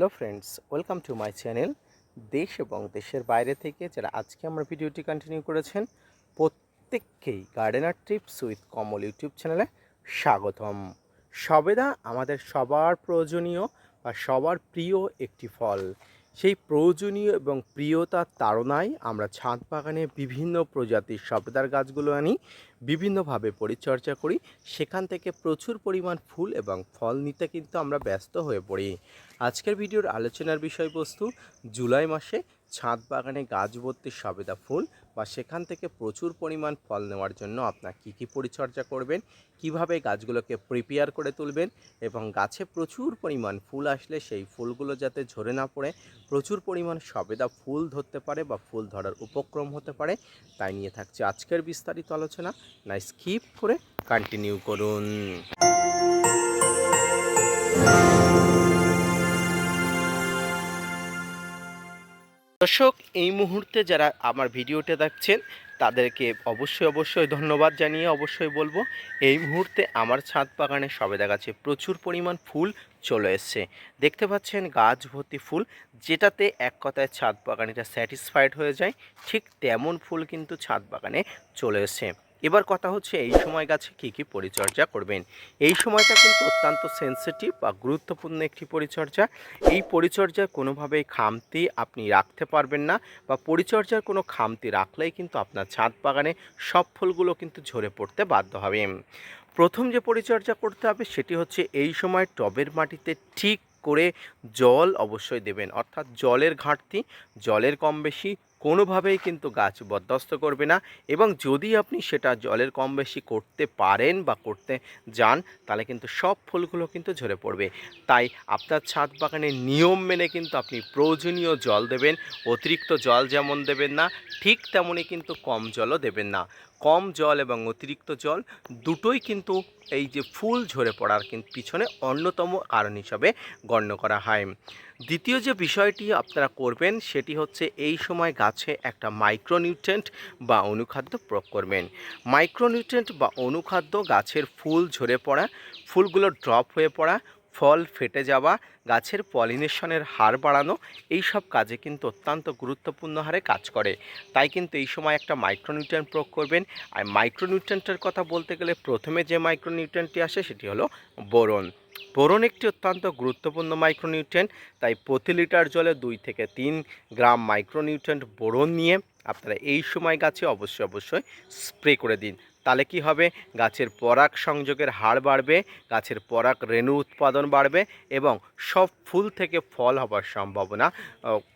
Hello friends, welcome to my channel দেশ এবং দেশের বাইরে থেকে যারা আজকে আমার ভিডিওটি কন্টিনিউ করেছেন, প্রত্যেককেই gardener trips with Kamal YouTube চ্যানেলে স্বাগতম। সবেদা আমাদের সবার প্রয়োজনীয় বা সবার প্রিয় একটি ফল। সেই প্রয়োজনীয় এবং প্রিয়তার তাড়নায় আমরা ছাদ বাগানে বিভিন্ন প্রজাতির সবেদার গাছগুলো আনি, বিভিন্নভাবে পরিচর্যা করি। সেখান থেকে প্রচুর পরিমাণ ফুল এবং ফল নিতে কিন্তু আমরা ব্যস্ত হয়ে পড়ি। আজকের ভিডিওর আলোচনার বিষয়বস্তু, জুলাই মাসে ছাদ বাগানে গাছ ভর্তি সবেদা ফুল বা সেখান থেকে প্রচুর পরিমাণ ফল নেওয়ার জন্য আপনার কী কী পরিচর্যা করবেন, কীভাবে গাছগুলোকে প্রিপেয়ার করে তুলবেন এবং গাছে প্রচুর পরিমাণ ফুল আসলে সেই ফুলগুলো যাতে ঝরে না পড়ে, প্রচুর পরিমাণ সবেদা ফুল ধরতে পারে বা ফুল ধরার উপক্রম হতে পারে, তাই নিয়ে থাকছে আজকের বিস্তারিত আলোচনা। না স্কিপ করে কন্টিনিউ করুন। দর্শক, এই মুহূর্তে যারা আমার ভিডিওটা দেখছেন, তাদেরকে অবশ্যই অবশ্যই ধন্যবাদ জানিয়ে অবশ্যই বলব, এই মুহূর্তে আমার ছাদ বাগানে সবে দেখাচ্ছে প্রচুর পরিমাণ ফুল চলে এসছে। দেখতে পাচ্ছেন গাছ ভর্তি ফুল, যেটাতে এক কথায় ছাদ বাগানিটা স্যাটিসফাইড হয়ে যায়, ঠিক তেমন ফুল কিন্তু ছাদ বাগানে চলে এসছে। এবার কথা হচ্ছে এই সময় গাছে কী কী পরিচর্যা করবেন। এই সময়টা কিন্তু অত্যন্ত সেন্সিটিভ বা গুরুত্বপূর্ণ একটি পরিচর্যা। এই পরিচর্যার কোনোভাবেই খামতি আপনি রাখতে পারবেন না বা পরিচর্যার কোনো খামতি রাখলেই কিন্তু আপনার ছাদ বাগানে সব ফুলগুলো কিন্তু ঝরে পড়তে বাধ্য হবে। প্রথম যে পরিচর্যা করতে হবে সেটি হচ্ছে এই সময় টবের মাটিতে ঠিক করে জল অবশ্যই দেবেন। অর্থাৎ জলের ঘাটতি, জলের কম বেশি কোনোভাবেই কিন্তু গাছ বরদাস্ত করবে না এবং যদি আপনি সেটা জলের কম বেশি করতে পারেন বা করতে যান, তাহলে কিন্তু সব ফুলগুলো কিন্তু ঝরে পড়বে। তাই আপনার ছাদ বাগানের নিয়ম মেনে কিন্তু আপনি প্রয়োজনীয় জল দেবেন, অতিরিক্ত জল যেমন দেবেন না, ঠিক তেমনই কিন্তু কম জলও দেবেন না। কম জল এবং অতিরিক্ত জল দুটোই কিন্তু এই যে ফুল ঝরে পড়ার কিন্তু পিছনে অন্যতম কারণ হিসাবে গণ্য করা হয়। দ্বিতীয় যে বিষয়টি আপনারা করবেন সেটি হচ্ছে এই সময় গাছে একটা মাইক্রোনিউট্রেন্ট বা অনুখাদ্য প্রয়োগ করবেন। মাইক্রোনিউট্রেন্ট বা অনুখাদ্য গাছের ফুল ঝরে পড়া, ফুলগুলো ড্রপ হয়ে পড়া ফল ফেটে যাওয়া, গাছের পলিনেশনের হার বাড়ানো এই সব কাজে কিন্তু অত্যন্ত গুরুত্বপূর্ণ হারে কাজ করে। তাই কিন্তু এই সময় একটা মাইক্রোনিউট্রেন্ট প্রয়োগ করবেন। আর মাইক্রোনিউট্রেন্টের কথা বলতে গেলে প্রথমে যে মাইক্রোনিউট্রেন্টটি আসে সেটি হলো বোরন। বোরন একটি অত্যন্ত গুরুত্বপূর্ণ মাইক্রোনিউট্রেন্ট তাই প্রতি লিটার জলে দুই থেকে তিন গ্রাম মাইক্রোনিউট্রেন্ট বোরন নিয়ে আপনারা এই সময় গাছে অবশ্যই অবশ্যই স্প্রে করে দিন। তাহলে কি হবে? গাছের পরাগ সংযোগের হার বাড়বে, গাছের পরাগ রেণু উৎপাদন বাড়বে এবং সব ফুল থেকে ফল হবার সম্ভাবনা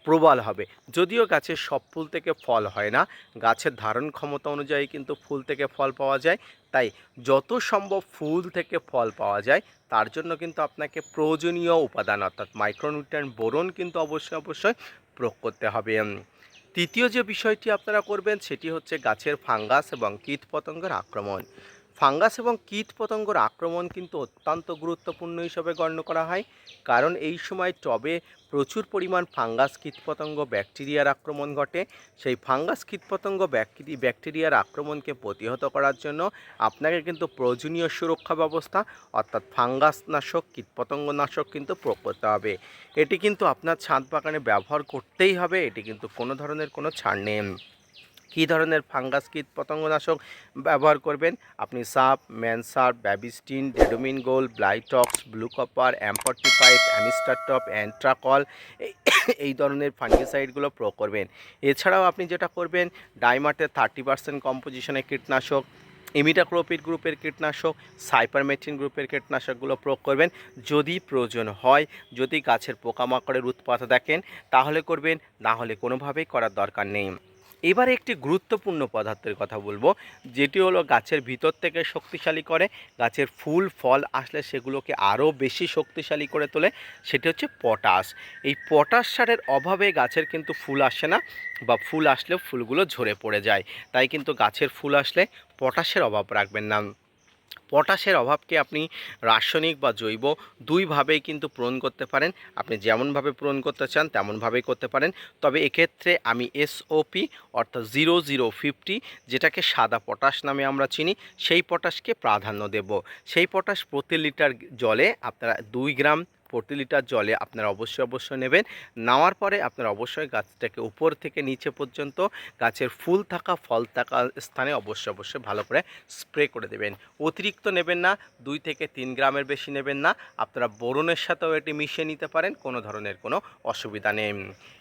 প্রবল হবে। যদিও গাছের সব ফুল থেকে ফল হয় না, গাছের ধারণ ক্ষমতা অনুযায়ী কিন্তু ফুল থেকে ফল পাওয়া যায়। তাই যত সম্ভব ফুল থেকে ফল পাওয়া যায়, তার জন্য কিন্তু আপনাকে প্রয়োজনীয় উপাদান অর্থাৎ মাইক্রোনিউট্রিয়েন্ট বোরন কিন্তু অবশ্যই অবশ্যই প্রয়োগ করতে হবে। তৃতীয় যে বিষয়টি আপনারা করবেন সেটি হচ্ছে গাছের ফাঙ্গাস এবং কীটপতঙ্গের আক্রমণ। ফাঙ্গাস এবং কীটপতঙ্গর আক্রমণ কিন্তু অত্যন্ত গুরুত্বপূর্ণ হিসেবে গণ্য করা হয়, কারণ এই সময় টবে প্রচুর পরিমাণ ফাঙ্গাস কীটপতঙ্গ ব্যাকটেরিয়ার আক্রমণ ঘটে। সেই ফাঙ্গাস কীটপতঙ্গ ব্যাকটেরি, ব্যাকটেরিয়ার আক্রমণকে প্রতিহত করার জন্য আপনাকে কিন্তু প্রয়োজনীয় সুরক্ষা ব্যবস্থা, অর্থাৎ ফাঙ্গাস নাশক কীটপতঙ্গ নাশক কিন্তু প্রয়োগ করতে হবে। এটি কিন্তু আপনার ছাদ বাগানে ব্যবহার করতেই হবে, এটি কিন্তু কোনো ধরনের কোনো ছাড় নেই। কী ধরনের ফাঙ্গাস কীট পতঙ্গনাশক ব্যবহার করবেন? আপনি সাপ ম্যানসার্প ব্যাবিস্টিন, ডেডোমিন গোল, ব্লাইটক্স, ব্লু কপার অ্যাম্পটিপাইপ অ্যামিস্টারটপ অ্যান্ট্রাকল, এই- ধরনের ফাঙ্গিসাইডগুলো প্রয়োগ করবেন। এছাড়াও আপনি যেটা করবেন ডাইমার্টের থার্টি পার্সেন্ট কম্পোজিশনের কীটনাশক, ইমিটাক্লোপিড গ্রুপের কীটনাশক, সাইপারমেথিন গ্রুপের কীটনাশকগুলো প্রয়োগ করবেন। যদি প্রয়োজন হয়, যদি গাছের পোকামাকড়ের উৎপাত দেখেন, তাহলে করবেন, না হলে কোনোভাবেই করার দরকার নেই। এবারে একটি গুরুত্বপূর্ণ পদার্থের কথা বলব, যেটি হলো গাছের ভিতর থেকে শক্তিশালী করে, গাছের ফুল, ফল আসলে সেগুলোকে আরও বেশি শক্তিশালী করে তোলে, সেটি হচ্ছে পটাশ। এই পটাশ সারের অভাবে গাছের কিন্তু ফুল আসে না বা ফুল আসলেও ফুলগুলো ঝরে পড়ে যায়। তাই কিন্তু গাছের ফুল আসলে পটাশের অভাব রাখবেন না। পটাশের অভাবকে আপনি রাসায়নিক বা জৈব দুইভাবেই কিন্তু পূরণ করতে পারেন। আপনি যেমনভাবে পূরণ করতে চান, তেমনভাবেই করতে পারেন। তবে এক্ষেত্রে আমি এসওপি অর্থাৎ জিরো জিরো ফিফটি যেটাকে সাদা পটাশ নামে আমরা চিনি, সেই পটাশকে প্রাধান্য দেব। সেই পটাশ প্রতি লিটার জলে আপনারা দুই গ্রাম প্রতি লিটার জলে আপনারা অবশ্যই অবশ্যই নেবেন। নেওয়ার পরে আপনারা অবশ্যই গাছটাকে উপর থেকে নিচে পর্যন্ত গাছের ফুল থাকা, ফল থাকা স্থানে অবশ্যই অবশ্যই ভালো করে স্প্রে করে দেবেন। অতিরিক্ত নেবেন না, দুই থেকে তিন গ্রামের বেশি নেবেন না। আপনারা বোরনের সাথেও এটি মিশিয়ে নিতে পারেন, কোনো ধরনের কোনো অসুবিধা নেই।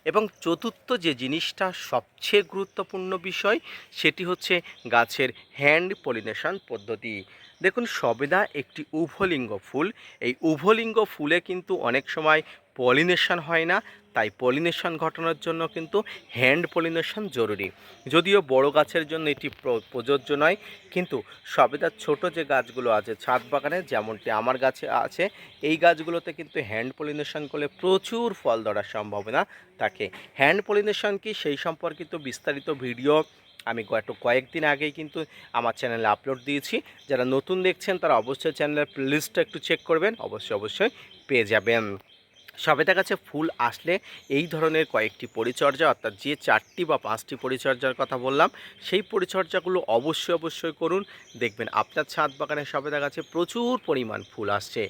এবং চতুর্থ যে জিনিসটা সবচেয়ে গুরুত্বপূর্ণ বিষয়, সেটি হচ্ছে গাছের হ্যান্ড পলিনেশন পদ্ধতি। দেখুন, সবেদা একটি উভলিঙ্গ ফুল। এই উভলিঙ্গ ফুলে কিন্তু অনেক সময় পলিনেশন হয় না, তাই পলিনেশন ঘটানোর জন্য কিন্তু হ্যান্ড পলিনেশন জরুরি। যদিও বড় গাছের জন্য এটি প্র- প্রযোজ্য নয়, কিন্তু সবেদার ছোট যে গাছগুলো আছে ছাদ বাগানে, যেমনটি আমার গাছে আছে, এই গাছগুলোতে কিন্তু হ্যান্ড পলিনেশন করলে প্রচুর ফল ধরার সম্ভাবনা থাকে হ্যান্ড পলিনেশন কি? সেই সম্পর্কিত বিস্তারিত ভিডিও আমি গত কয়েকদিন আগেই কিন্তু আমার চ্যানেলে আপলোড দিয়েছি। যারা নতুন দেখছেন তারা অবশ্যই চ্যানেলের প্লেলিস্টটা একটু চেক করবেন। অবশ্যই অবশ্যই পেয়ে যাবেন। সবেদা গাছে ফুল আসলে এই ধরনের কয়েকটি পরিচর্যা, অর্থাৎ যে চারটি বা পাঁচটি পরিচর্যার কথা বললাম, সেই পরিচর্যাগুলো অবশ্যই অবশ্যই করুন। দেখবেন আপনার ছাদ বাগানে সবেদা গাছে প্রচুর পরিমাণ ফুল আসছে।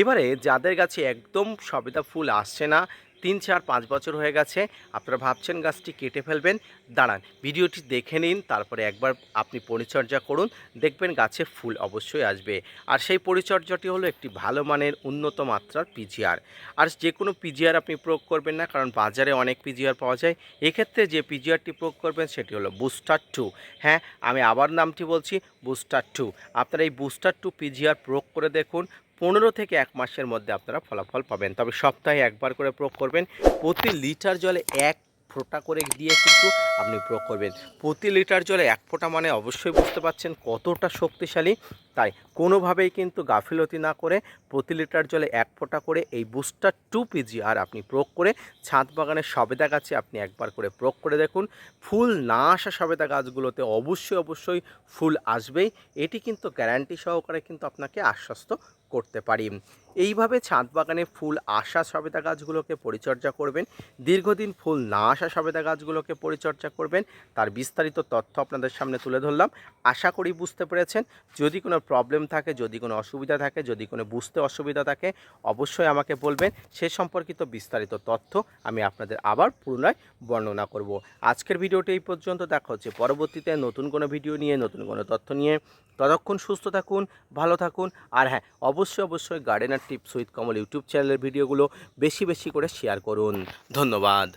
এবারে যাদের গাছে একদম সবেদা ফুল আসছে না তিন চার পাঁচ বছর হয়ে গেছে। আপনারা ভাবছেন গাছটি কেটে ফেলবেন, দাঁড়ান, ভিডিওটি দেখে নিন, তারপরে একবার আপনি পরিচর্যা করুন, দেখবেন গাছে ফুল অবশ্যই আসবে। আর সেই পরিচর্যাটি হলো একটি ভালো মানের উন্নত মাত্রার পিজিআর আর যে কোনো পিজিআর আপনি প্রয়োগ করবেন না, কারণ বাজারে অনেক পিজিআর পাওয়া যায়। এক্ষেত্রে যে পিজিআরটি প্রয়োগ করবেন, সেটি হলো বুস্টার টু হ্যাঁ আমি আবার নামটি বলছি বুস্টার টু আপনারা এই বুস্টার টু পিজিআর প্রয়োগ করে দেখুন পনেরো থেকে এক মাসের মধ্যে আপনারা ফলাফল পাবেন। তবে সপ্তাহে একবার করে প্রয়োগ করবেন। প্রতি লিটার জলে এক ফোঁটা করে দিয়ে কিন্তু আপনি প্রয়োগ করবেন। প্রতি লিটার জলে এক ফোঁটা মানে অবশ্যই বুঝতে পারছেন কতটা শক্তিশালী তাই কোনোভাবেই কিন্তু গাফিলতি না করে প্রতি লিটার জলে এক ফোঁটা করে এই বুস্টার টু পিজি আর আপনি প্রয়োগ করে ছাদ বাগানের সবেদা গাছে আপনি একবার করে প্রয়োগ করে দেখুন। ফুল না আসা সবেদা গাছগুলোতে অবশ্যই অবশ্যই ফুল আসবেই। এটি কিন্তু গ্যারান্টি সহকারে কিন্তু আপনাকে আশ্বস্ত করতে পারি। এইভাবে ছাদ বাগানে ফুল আসা সবেদা গাছগুলোকে পরিচর্যা করবেন। দীর্ঘদিন ফুল না আসা সবেদা গাছগুলোকে পরিচর্যা করবেন। তার বিস্তারিত তথ্য আপনাদের সামনে তুলে ধরলাম। আশা করি বুঝতে পেরেছেন। যদি কোনো প্রবলেম থাকে, যদি কোনো অসুবিধা থাকে, যদি কোনো বুঝতে অসুবিধা থাকে, অবশ্যই আমাকে বলবেন। সে সম্পর্কিত বিস্তারিত তথ্য আমি আপনাদের আবার পুনরায় বর্ণনা করব। আজকের ভিডিওটি এই পর্যন্ত। দেখা হচ্ছে পরবর্তীতে নতুন কোনো ভিডিও নিয়ে, নতুন কোনো তথ্য নিয়ে। ততক্ষণ সুস্থ থাকুন, ভালো থাকুন। আর হ্যাঁ অবশ্যই অবশ্যই gardener tips with Kamal YouTube চ্যানেলের ভিডিওগুলো বেশি বেশি করে শেয়ার করুন। ধন্যবাদ।